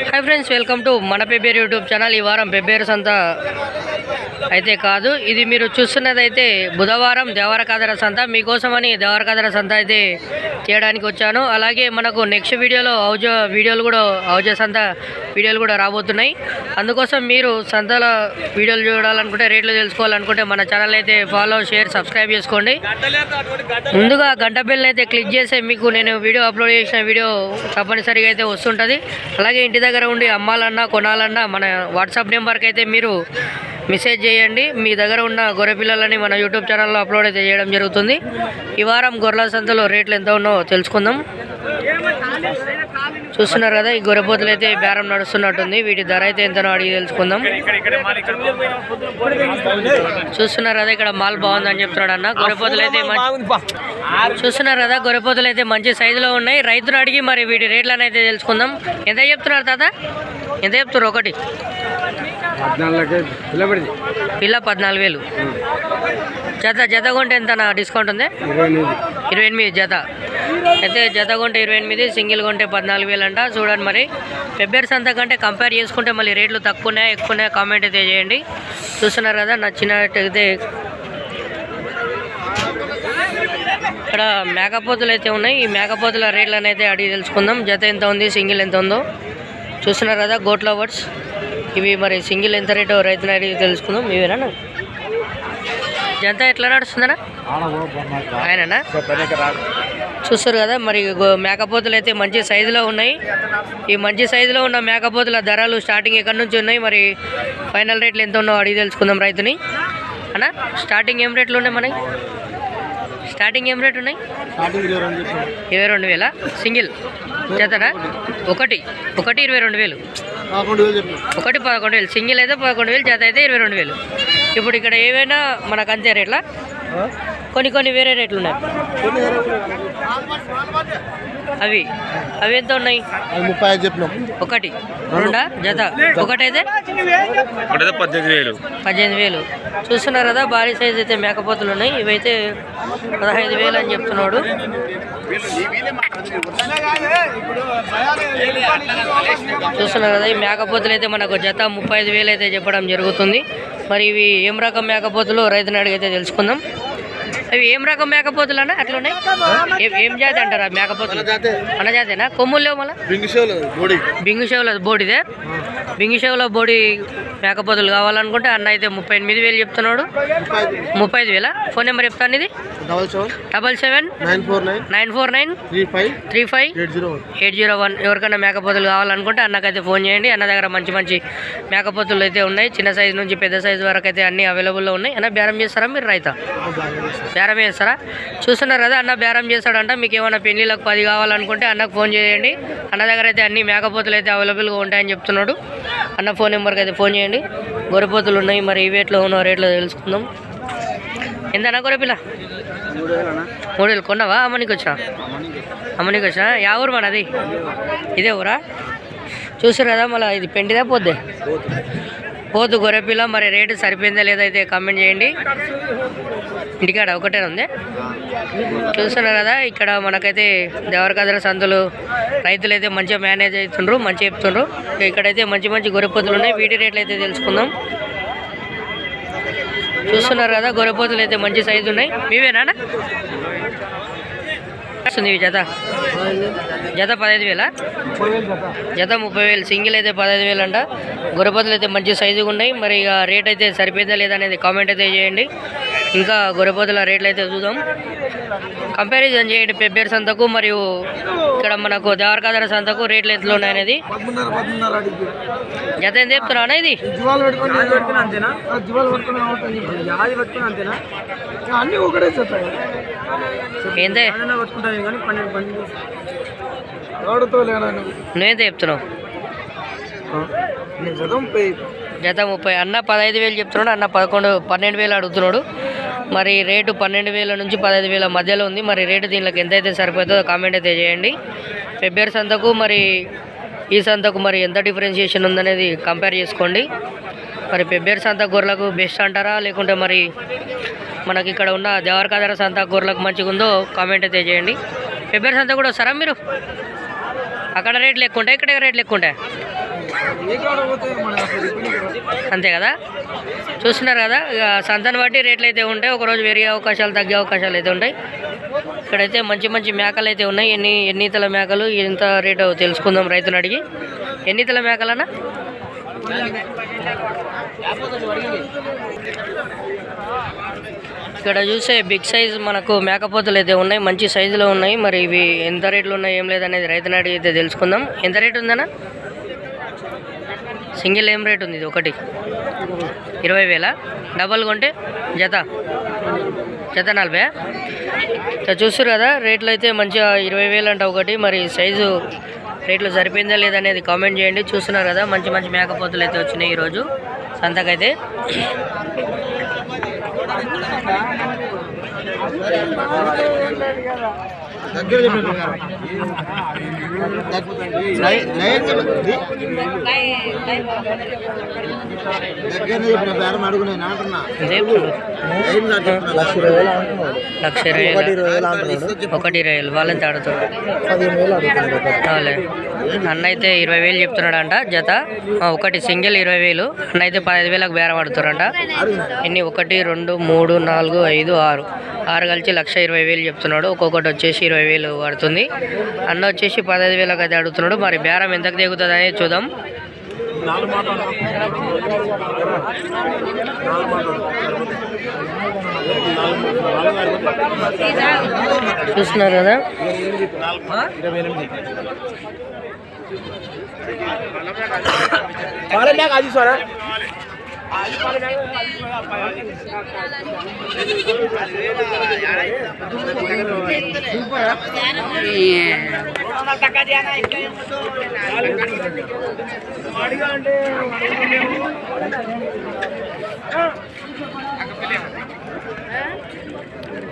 Hi friends welcome to మన Pebbair YouTube channel ఈ వారం పెబ్బేరు సంత అయితే కాదు ఇది మీరు చూస్తున్నది అయితే బుధవారం దేవరకాదర సంత. మీకోసమని దేవరకాదర సంత అయితే తీయడానికి వచ్చాను. అలాగే మనకు నెక్స్ట్ వీడియోలో ఔజ వీడియోలు కూడా ఔజ సంత వీడియోలు కూడా రాబోతున్నాయి. అందుకోసం మీరు సంతల వీడియోలు చూడాలనుకుంటే రేట్లు తెలుసుకోవాలనుకుంటే మన ఛానల్ అయితే ఫాలో షేర్ సబ్స్క్రైబ్ చేసుకోండి. ముందుగా గంట బిల్ అయితే క్లిక్ చేస్తే మీకు నేను వీడియో అప్లోడ్ చేసిన వీడియో తప్పనిసరిగా అయితే వస్తుంటుంది. అలాగే ఇంటి దగ్గర ఉండి అమ్మాలన్నా కొనాలన్నా మన వాట్సాప్ నెంబర్కి అయితే మీరు మెసేజ్ చేయండి. మీ దగ్గర ఉన్న గొర్రె పిల్లలని మన యూట్యూబ్ ఛానల్లో అప్లోడ్ అయితే చేయడం జరుగుతుంది. ఈ వారం గొర్రెల సంతలో రేట్లు ఎంత ఉన్నో తెలుసుకుందాం. చూస్తున్నారు కదా ఈ గొర్రెపోతులు అయితే బేరం నడుస్తున్నట్టుంది. వీటి ధర అయితే ఎంతనో అడిగి తెలుసుకుందాం. చూస్తున్నారు కదా ఇక్కడ మాల్ బాగుందని చెప్తున్నాడు అన్న. గొర్రెపోతులు అయితే చూస్తున్నారు కదా గొర్రెపోతులు అయితే మంచి సైజులో ఉన్నాయి. రైతును అడిగి మరి వీటి రేట్లను అయితే తెలుసుకుందాం. ఎంత చెప్తున్నారు తాత? ఎంత చెప్తున్నారు? ఒకటి. పద్నాలుగు పిల్ల పద్నాలుగు వేలు. జత జత కొంటే ఎంత డిస్కౌంట్ ఉంది? ఇరవై ఎనిమిది. జత. అయితే జత కొంటే ఇరవై ఎనిమిది సింగిల్ కొంటే పద్నాలుగు వేలు అంట. చూడండి మరి. ఫిబ్రవరి సంత కంటే కంపేర్ చేసుకుంటే మళ్ళీ రేట్లు తక్కువ ఉన్నాయా ఎక్కువ ఉన్నాయా కామెంట్ అయితే చేయండి. చూస్తున్నారు కదా నచ్చినట్టయితే ఇక్కడ మేకపోతులు అయితే ఉన్నాయి. ఈ మేకపోతుల రేట్లను అయితే అడిగి తెలుసుకుందాం. జత ఎంత ఉంది సింగిల్ ఎంత ఉందో. చూస్తున్నారు కదా గోట్ లవర్స్ ఇవి మరి సింగిల్ ఎంత రేటో రైతులు అడిగి తెలుసుకుందాం. ఇవేనా? జంత ఎట్లా నడుస్తుందనా ఆయననా? చూస్తారు కదా మరి మేకపోతులు అయితే మంచి సైజులో ఉన్నాయి. ఈ మంచి సైజులో ఉన్న మేకపోతుల ధరలు స్టార్టింగ్ ఎక్కడి నుంచి ఉన్నాయి? మరి ఫైనల్ రేట్లు ఎంత ఉన్నాయో అడిగి తెలుసుకుందాం రైతుని. అన్న స్టార్టింగ్ ఏం రేట్లు ఉన్నాయి మనకి? స్టార్టింగ్ ఏం రేట్ ఉన్నాయి? ఇరవై రెండు వేల? సింగిల్? జతనా ఒకటి. ఒకటి ఇరవై రెండు వేలు. ఒకటి పదకొండు వేలు. సింగిల్ అయితే పదకొండు వేలు జత అయితే ఇరవై రెండు వేలు. ఇప్పుడు ఇక్కడ ఏవైనా మనకు అంతే రేట్లా? కొన్ని కొన్ని వేరే రేట్లు ఉన్నాయి. అవి. అవి ఎంత ఉన్నాయి? ముప్పై ఐదు చెప్పినాం. ఒకటి. రెండా? జత. ఒకటైతే? ఒకటైతే పద్దెనిమిది వేలు. పద్దెనిమిది వేలు. చూస్తున్నారు కదా భారీ సైజ్ అయితే మేకపోతులు ఉన్నాయి. ఇవైతే పదహైదు వేలు అని చెప్తున్నాడు. చూస్తున్నారు కదా ఈ మేకపోతులు అయితే మనకు జత ముప్పై ఐదు వేలు అయితే చెప్పడం జరుగుతుంది. మరి ఇవి ఏం రకం మేకపోతులు? రైతుని అడిగితే తెలుసుకుందాం. అవి ఏం రకం మేకపోతులు అన్న? అట్లా ఉన్నాయి ఏం- జాతి అంటారు ఆ మేకపోతులు? అన్న జాతేనా? కొమ్ములు లేవు మళ్ళీ? బింగి షోలు బోడి. బింగు షేవుల బోడిదే? బింగు షేవుల బోడి మేకపోతులు కావాలనుకుంటే అన్న అయితే ముప్పై ఎనిమిది వేలు చెప్తున్నాడు. ముప్పై ఐదు వేల? ఫోన్ నెంబర్ చెప్తాను ఇది? Double seven. Nine four nine. Three five. Eight zero one. ఎవరికైనా మేకపోతులు కావాలనుకుంటే అన్నకైతే ఫోన్ చేయండి. అన్న దగ్గర మంచి మంచి మేకపోతులు అయితే ఉన్నాయి. చిన్న సైజు నుంచి పెద్ద సైజు వరకు అయితే అన్ని అవైలబుల్లో ఉన్నాయి. అన్న బేరం చేస్తారా మీరు రైతా? బేరం చేస్తారా? చూస్తున్నారు కదా అన్న బేరం చేస్తాడంట. మీకు ఏమైనా పెళ్ళిళ్ళకి పది కావాలనుకుంటే అన్నకు ఫోన్ చేయండి. అన్న దగ్గర అయితే అన్ని మేకపోతులు అయితే అవైలబుల్గా ఉంటాయని చెప్తున్నాడు. అన్న ఫోన్ నెంబర్కి అయితే ఫోన్ చేయండి. గొర్రెపోతులు ఉన్నాయి మరి ఈ రేట్లో ఉన్న రేట్లో తెలుసుకుందాం. ఎంతనా గొర్రెపిల్ల మూడు వేలు కొన్నావా? అమ్మనికి వచ్చా? అమ్మనికి వచ్చా? యా ఊరు మనది ఇదే ఊరా? చూసారు కదా మళ్ళీ ఇది పెండిదా పోద్దే? పోతు గొర్రెపిల్ల మరి రేటు సరిపోయిందా లేదా అయితే కామెంట్ చేయండి. ఇంటికాడ ఒకటే ఉంది. చూస్తున్నారు కదా ఇక్కడ మనకైతే దేవరకద్ర సంతులు రైతులు అయితే మంచిగా మేనేజ్ అవుతుండ్రు మంచిగా చెప్తుండ్రు. ఇక్కడైతే మంచి మంచి గొర్రెపోతులు ఉన్నాయి. వీటి రేట్లు అయితే తెలుసుకుందాం. చూస్తున్నారు కదా గొర్రెపోతులు అయితే మంచి సైజు ఉన్నాయి. మీవేనా వస్తుంది జత. జత పదహైదు వేలా? జత ముప్పై వేలు సింగిల్ అయితే పదహైదు వేలు అంట. గొర్రెపోతులు అయితే మంచి సైజుగా ఉన్నాయి. మరి ఇక రేట్ అయితే సరిపోయిందా లేదా అనేది కామెంట్ అయితే చేయండి. ఇంకా గొర్రెపోతుల రేట్లు అయితే చూద్దాం. కంపారిజన్ చేయండి పెబ్బేరు సంతకు మరియు ఇక్కడ మనకు దేవరకాదర సంతకు రేట్లు ఎట్లా ఉన్నాయి అనేది. పదమూడున్నర పదమూడున్నర అడిగి. జత ఎంత చెప్తున్నా ఇది? ఏందే? నువ్వెంత చెప్తున్నావు? జత ముప్పై. అన్న పదహైదు వేలు చెప్తున్నాడు అన్న పదకొండు పన్నెండు వేలు అడుగుతున్నాడు. మరి రేటు పన్నెండు వేల నుంచి పదహైదు వేల మధ్యలో ఉంది. మరి రేటు దీనికి ఎంత అయితే సరిపోతుందో కామెంట్ అయితే చేయండి. ఫిబ్రవరి సంతకు మరి ఈ సంతకు మరి ఎంత డిఫరెన్షియేషన్ ఉందనేది కంపేర్ చేసుకోండి. మరి ఫిబ్రవరి సంత గొర్రెలకు బెస్ట్ అంటారా? లేకుంటే మరి మనకి ఇక్కడ ఉన్న దేవరకాదర సంత గొర్రెలకు మంచిగా ఉందో కామెంట్ అయితే చేయండి. ఫిబ్రవరి సంత కూడా వస్తారా మీరు? అక్కడ రేట్లు ఎక్కువ ఉంటాయి? ఇక్కడ రేట్లు ఎక్కువ ఉంటాయి? అంతే కదా? చూస్తున్నారు కదా? ఇక సంతాన్ని బట్టి రేట్లు అయితే ఉంటాయి. ఒకరోజు పెరిగే అవకాశాలు తగ్గే అవకాశాలు అయితే ఉంటాయి. ఇక్కడైతే మంచి మంచి మేకలు అయితే ఉన్నాయి. ఎన్ని ఎన్ని మేకలు? ఎంత రేటు తెలుసుకుందాం రైతుని అడిగి. ఎన్ని ఇతల మేకలన్నా? ఇక్కడ చూసే బిగ్ సైజ్ మనకు మేకపోతలు అయితే ఉన్నాయి. మంచి సైజులో ఉన్నాయి. మరి ఇవి ఎంత రేట్లు ఉన్నాయి ఏం లేదనేది రైతుని అడిగి అయితే తెలుసుకుందాం. ఎంత రేటు ఉందన్నా? సింగిల్ ఏం రేట్ ఉంది ఇది? ఒకటి. ఇరవై వేల? డబల్ కొంటే జత. జత నలభై. చూస్తారు కదా రేట్లు అయితే మంచిగా ఇరవై వేలు అంటే ఒకటి. మరి సైజు రేట్లు సరిపోయిందా లేదనేది కామెంట్ చేయండి. చూస్తున్నారు కదా మంచి మంచి మేకపోతులు అయితే వచ్చినాయి ఈరోజు. సంతకైతే. కదా అంటున్నా ఇదే ఇప్పుడు లక్ష ఇరవై వేలు ఒకటి ఇరవై వేలు వాళ్ళని తాడుతారు అవులే అన్న అయితే ఇరవై వేలు చెప్తున్నాడంట జత. ఒకటి సింగిల్ ఇరవై వేలు. అన్న అయితే పదహైదు వేలకు బేరం ఆడుతారంట ఎన్ని ఒకటి రెండు మూడు నాలుగు ఐదు ఆరు. ఆరు కలిసి లక్ష ఇరవై వేలు చెప్తున్నాడు. ఒక్కొక్కటి వచ్చేసి ఇరవై వేలు పడుతుంది. అన్న వచ్చేసి పదహైదు వేలకు అయితే అడుగుతున్నాడు. మరి బేరం ఎంతకు దిగుతుంది అనేది చూద్దాం. చూస్తున్నారు కదా? వాళ్ళ బ్యాగ్ అది సోనా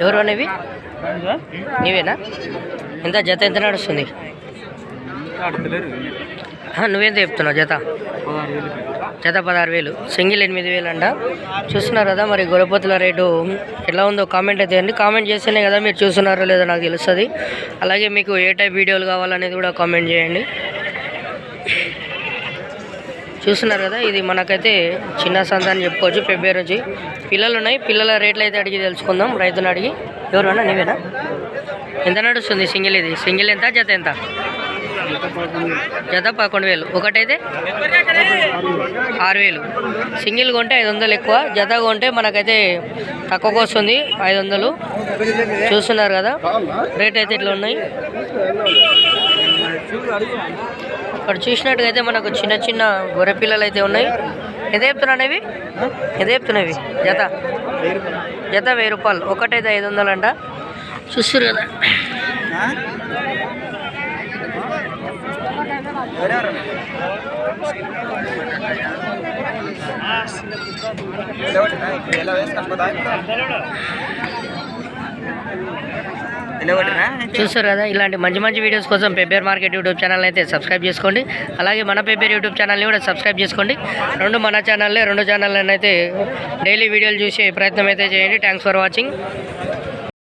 ఎవరు అనేవి? నీవేనా? ఎంత జత ఎంత నడుస్తుంది? నువ్వెంత చెప్తున్నావు జత? జత పదహారు వేలు. సింగిల్ ఎనిమిది వేలు అంట. చూస్తున్నారు కదా మరి గొర్రెపోతుల రేటు? ఎలా ఉందో కామెంట్ అయితే అండి కామెంట్ చేస్తేనే కదా మీరు చూస్తున్నారో లేదో నాకు తెలుస్తుంది. అలాగే మీకు ఏ టైప్ వీడియోలు కావాలనేది కూడా కామెంట్ చేయండి. చూస్తున్నారు కదా ఇది మనకైతే చిన్న సంత అని చెప్పుకోవచ్చు ఫిబ్రవరి నుంచి. పిల్లలు ఉన్నాయి. పిల్లల రేట్లు అయితే అడిగి తెలుసుకుందాం. రైతుని అడిగి. ఎవరు అన్నా నీవేనా? ఎంత నడుస్తుంది సింగిల్ ఇది? సింగిల్ ఎంత జత ఎంత? జత పదకొండు వేలు. ఒకటైతే? ఆరు వేలు. సింగిల్ కొంటే ఐదు వందలు ఎక్కువ. జత కొంటే మనకైతే తక్కువకు వస్తుంది. ఐదు వందలు. చూస్తున్నారు కదా? రేట్ అయితే ఇట్లా ఉన్నాయి. ఇక్కడ చూసినట్టుగా అయితే మనకు చిన్న చిన్న గొర్రె పిల్లలు అయితే ఉన్నాయి. ఎంత చెప్తున్నాను ఎంత జత? జత వెయ్యి రూపాయలు. ఒకటైతే ఐదు వందలు అంట చూస్తారు కదా? చూస్తారు కదా ఇలాంటి మంచి మంచి వీడియోస్ కోసం పెబ్బేర్ మార్కెట్ యూట్యూబ్ ఛానల్ అయితే సబ్స్క్రైబ్ చేసుకోండి. అలాగే మన పేపర్ యూట్యూబ్ ఛానల్ని కూడా సబ్స్క్రైబ్ చేసుకోండి. రెండు మన ఛానల్లే రెండు ఛానల్ అయితే డైలీ వీడియోలు చూసే ప్రయత్నం అయితే చేయండి. Thanks for watching